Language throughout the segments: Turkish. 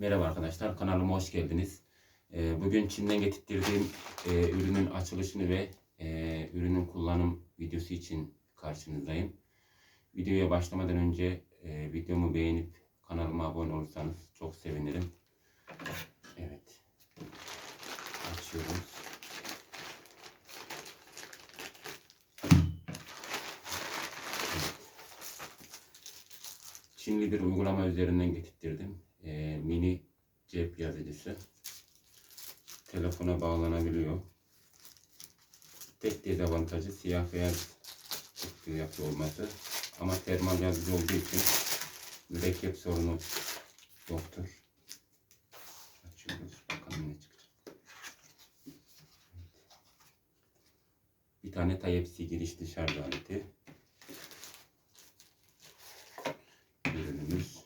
Merhaba arkadaşlar, kanalıma hoş geldiniz. Ee, Bugün Çin'den getirdiğim e, ürünün açılışını ve e, ürünün kullanım videosu için karşınızdayım. Videoya başlamadan önce e, videomu beğenip kanalıma abone olursanız çok sevinirim. Evet. Açıyoruz. Çinli bir uygulama üzerinden getirttirdim. Ee, mini cep yazıcısı. Telefona bağlanabiliyor. Tek dezavantajı siyah beyaz çıktığı yapı olması. Ama termal yazıcı olduğu için mürekkep sorunu yoktur. Açıyoruz. Bakalım ne çıkacak. Bir tane Type-C giriş dışarı aleti. ürünümüz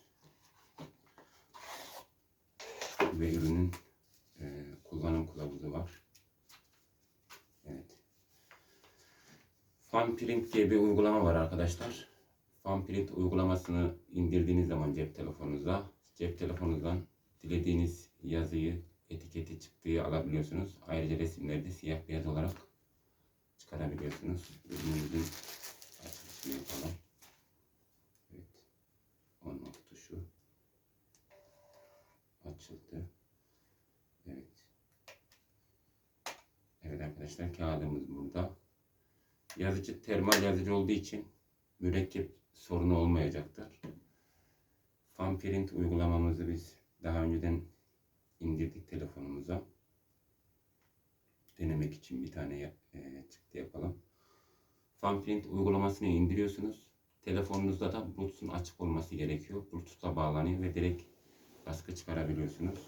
ve ürünün e, kullanım kılavuzu var. Evet. FunPrint diye bir uygulama var arkadaşlar. FunPrint uygulamasını indirdiğiniz zaman cep telefonunuza, cep telefonunuzdan dilediğiniz yazıyı, etiketi çıktığı alabiliyorsunuz. Ayrıca resimleri de siyah beyaz olarak çıkarabiliyorsunuz. Ürünümüzün açılışını yapalım. Evet. On tuşu açıldı. Evet. Evet arkadaşlar kağıdımız burada. Yazıcı termal yazıcı olduğu için mürekkep sorunu olmayacaktır. FunPrint uygulamamızı biz daha önceden indirdik telefonumuza. Denemek için bir tane e, çıktı yapalım. FunPrint uygulamasını indiriyorsunuz. Telefonunuzda da Bluetooth'un açık olması gerekiyor. Bluetooth'la bağlanıyor ve direkt baskı çıkarabiliyorsunuz.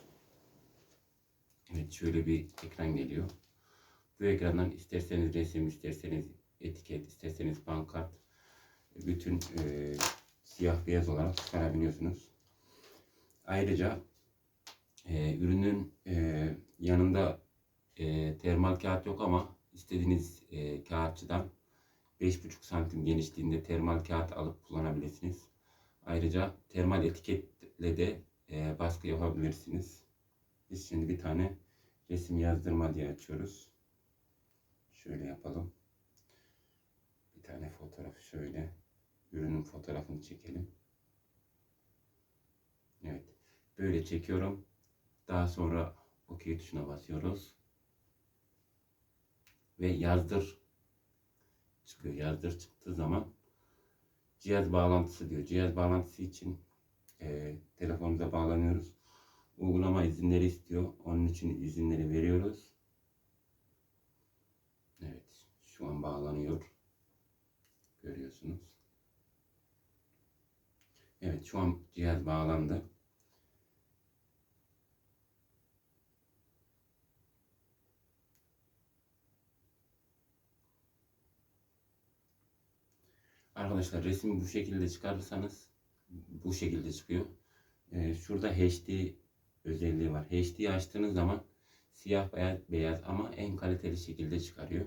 Evet şöyle bir ekran geliyor. Bu ekrandan isterseniz resim, isterseniz etiket, isterseniz pankart, bütün e, siyah beyaz olarak çıkarabiliyorsunuz. Ayrıca e, ürünün e, yanında e, termal kağıt yok ama istediğiniz e, kağıtçıdan 5,5 santim genişliğinde termal kağıt alıp kullanabilirsiniz. Ayrıca termal etiketle de e, baskı yapabilirsiniz. Biz şimdi bir tane resim yazdırma diye açıyoruz. Şöyle yapalım. Tane fotoğraf şöyle. Ürünün fotoğrafını çekelim. Evet. Böyle çekiyorum. Daha sonra OK tuşuna basıyoruz. Ve yazdır çıkıyor. Yazdır çıktığı zaman cihaz bağlantısı diyor. Cihaz bağlantısı için e, telefonumuza bağlanıyoruz. Uygulama izinleri istiyor. Onun için izinleri veriyoruz. Evet. Şu an bağlanıyor. Görüyorsunuz. Evet. Şu an cihaz bağlandı. Arkadaşlar resmi bu şekilde çıkarırsanız bu şekilde çıkıyor. Ee, şurada HD özelliği var. HD'yi açtığınız zaman siyah beyaz beyaz ama en kaliteli şekilde çıkarıyor.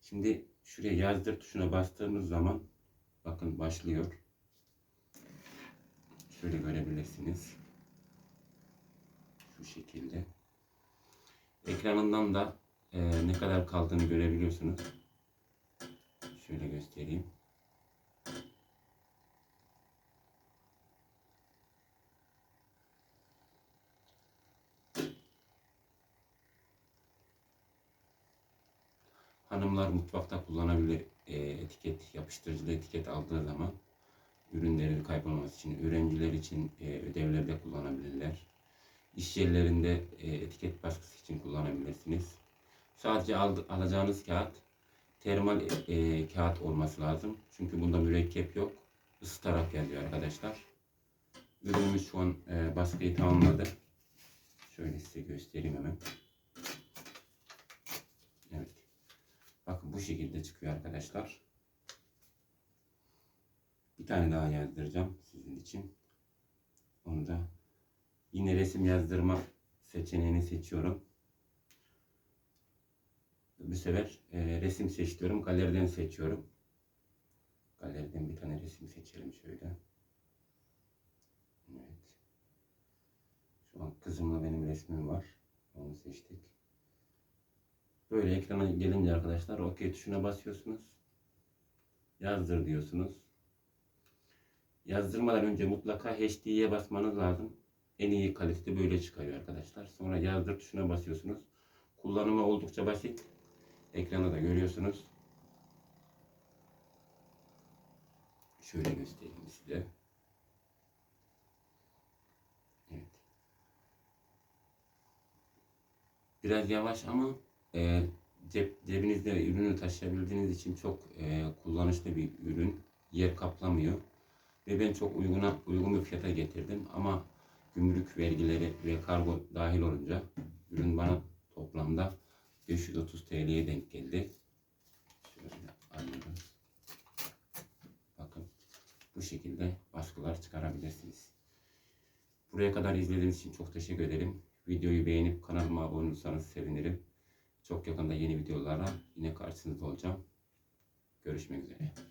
Şimdi şuraya yazdır tuşuna bastığımız zaman bakın başlıyor. Şöyle görebilirsiniz. Şu şekilde. Ekranından da e, ne kadar kaldığını görebiliyorsunuz. Şöyle göstereyim. Hanımlar mutfakta kullanabilir e, etiket, yapıştırıcılı etiket aldığı zaman ürünlerin kaybolması için, öğrenciler için e, ödevlerde kullanabilirler. İş yerlerinde e, etiket baskısı için kullanabilirsiniz. Sadece al, alacağınız kağıt termal e, kağıt olması lazım. Çünkü bunda mürekkep yok. Isıtarak yazıyor arkadaşlar. Ürünümüz şu an e, baskıyı tamamladı. Şöyle size göstereyim hemen. Evet. Bakın bu şekilde çıkıyor arkadaşlar. Bir tane daha yazdıracağım sizin için. Onu da yine resim yazdırma seçeneğini seçiyorum. Bu sefer e, resim seçiyorum. Galeriden seçiyorum. Galeriden bir tane resim seçelim şöyle. Evet. Şu an kızımla benim resmim var. Onu seçtik. Böyle ekrana gelince arkadaşlar OK tuşuna basıyorsunuz. Yazdır diyorsunuz. Yazdırmadan önce mutlaka HD'ye basmanız lazım. En iyi kalitede böyle çıkıyor arkadaşlar. Sonra yazdır tuşuna basıyorsunuz. Kullanımı oldukça basit. Ekranda da görüyorsunuz. Şöyle göstereyim size. Evet. Biraz yavaş ama e, cep, cebinizde ürünü taşıyabildiğiniz için çok e, kullanışlı bir ürün. Yer kaplamıyor. Ve ben çok uyguna, uygun bir fiyata getirdim ama gümrük vergileri ve kargo dahil olunca ürün bana toplamda 530 TL'ye denk geldi. Şöyle alıyoruz. Bakın bu şekilde baskılar çıkarabilirsiniz. Buraya kadar izlediğiniz için çok teşekkür ederim. Videoyu beğenip kanalıma abone olursanız sevinirim. Çok yakında yeni videolarla yine karşınızda olacağım. Görüşmek üzere.